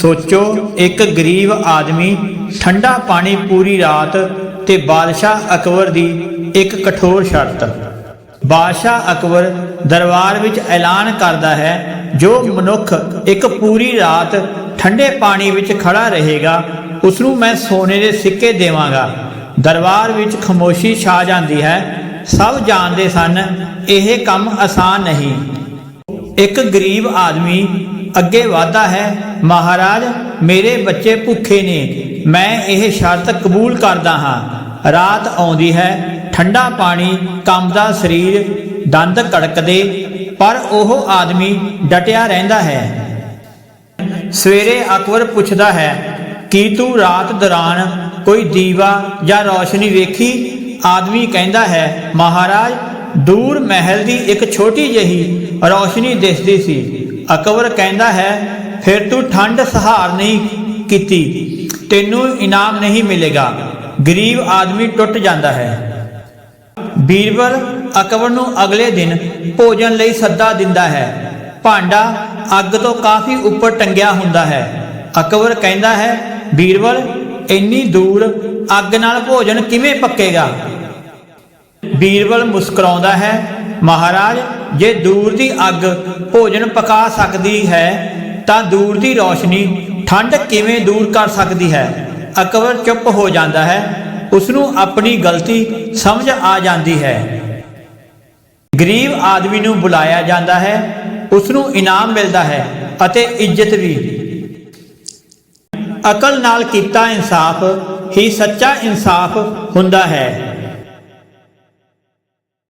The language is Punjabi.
ਸੋਚੋ, ਇੱਕ ਗਰੀਬ ਆਦਮੀ ਠੰਡਾ ਪਾਣੀ ਪੂਰੀ ਰਾਤ ਤੇ ਬਾਦਸ਼ਾਹ ਅਕਬਰ ਦੀ ਇੱਕ ਕਠੋਰ ਸ਼ਰਤ। ਬਾਦਸ਼ਾਹ ਅਕਬਰ ਦਰਬਾਰ ਵਿੱਚ ਐਲਾਨ ਕਰਦਾ ਹੈ, ਜੋ ਮਨੁੱਖ ਇੱਕ ਪੂਰੀ ਰਾਤ ਠੰਡੇ ਪਾਣੀ ਵਿੱਚ ਖੜਾ ਰਹੇਗਾ ਉਸ ਨੂੰ ਮੈਂ ਸੋਨੇ ਦੇ ਸਿੱਕੇ ਦੇਵਾਂਗਾ। ਦਰਬਾਰ ਵਿੱਚ ਖਮੋਸ਼ੀ ਛਾ ਜਾਂਦੀ ਹੈ, ਸਭ ਜਾਣਦੇ ਸਨ, ਇਹ ਕੰਮ ਆਸਾਨ ਨਹੀਂ। ਇੱਕ ਗਰੀਬ ਆਦਮੀ ਅੱਗੇ ਵਾਧਾ ਹੈ। ਮਹਾਰਾਜ, ਮੇਰੇ ਬੱਚੇ ਭੁੱਖੇ ਨੇ। ਮੈਂ ਇਹ ਸ਼ਰਤ ਕਬੂਲ ਕਰਦਾ ਹਾਂ। ਰਾਤ ਆਉਂਦੀ ਹੈ, ਠੰਡਾ ਪਾਣੀ ਕੰਬਦਾ ਸਰੀਰ ਦੰਦ ਕੜਕਦੇ, ਪਰ ਉਹ ਆਦਮੀ ਡਟਿਆ ਰਹਿੰਦਾ ਹੈ। ਸਵੇਰੇ ਅਕਬਰ ਪੁੱਛਦਾ ਹੈ, ਕੀ ਤੂੰ ਰਾਤ ਦੌਰਾਨ ਕੋਈ ਦੀਵਾ ਜਾਂ ਰੌਸ਼ਨੀ ਵੇਖੀ? ਆਦਮੀ ਕਹਿੰਦਾ ਹੈ, ਮਹਾਰਾਜ, ਦੂਰ ਮਹਿਲ ਦੀ ਇੱਕ ਛੋਟੀ ਜਿਹੀ ਰੌਸ਼ਨੀ ਦਿਸਦੀ ਸੀ। ਅਕਬਰ ਕਹਿੰਦਾ ਹੈ, ਫਿਰ ਤੂੰ ਠੰਡ ਸਹਾਰ ਨਹੀਂ ਕੀਤੀ, ਤੈਨੂੰ ਇਨਾਮ ਨਹੀਂ ਮਿਲੇਗਾ। ਗਰੀਬ ਆਦਮੀ ਟੁੱਟ ਜਾਂਦਾ ਹੈ। ਬੀਰਬਲ ਅਕਬਰ ਨੂੰ ਅਗਲੇ ਦਿਨ ਭੋਜਨ ਲਈ ਸੱਦਾ ਦਿੰਦਾ ਹੈ। ਭਾਂਡਾ ਅੱਗ ਤੋਂ ਕਾਫੀ ਉੱਪਰ ਟੰਗਿਆ ਹੁੰਦਾ ਹੈ। ਅਕਬਰ ਕਹਿੰਦਾ ਹੈ, ਬੀਰਬਲ, ਇੰਨੀ ਦੂਰ ਅੱਗ ਨਾਲ ਭੋਜਨ ਕਿਵੇਂ ਪੱਕੇਗਾ? ਬੀਰਬਲ ਮੁਸਕਰਾਉਂਦਾ ਹੈ, ਮਹਾਰਾਜ ਜੇ ਦੂਰ ਦੀ ਅੱਗ ਭੋਜਨ ਪਕਾ ਸਕਦੀ ਹੈ, ਤਾਂ ਦੂਰ ਦੀ ਰੋਸ਼ਨੀ ਠੰਡ ਕਿਵੇਂ ਦੂਰ ਕਰ ਸਕਦੀ ਹੈ? ਅਕਬਰ ਚੁੱਪ ਹੋ ਜਾਂਦਾ ਹੈ। ਉਸ ਨੂੰ ਆਪਣੀ ਗਲਤੀ ਸਮਝ ਆ ਜਾਂਦੀ ਹੈ। ਗਰੀਬ ਆਦਮੀ ਨੂੰ ਬੁਲਾਇਆ ਜਾਂਦਾ ਹੈ। ਉਸ ਨੂੰ ਇਨਾਮ ਮਿਲਦਾ ਹੈ ਅਤੇ ਇੱਜ਼ਤ ਵੀ। ਅਕਲ ਨਾਲ ਕੀਤਾ ਇਨਸਾਫ ਹੀ ਸੱਚਾ ਇਨਸਾਫ ਹੁੰਦਾ ਹੈ।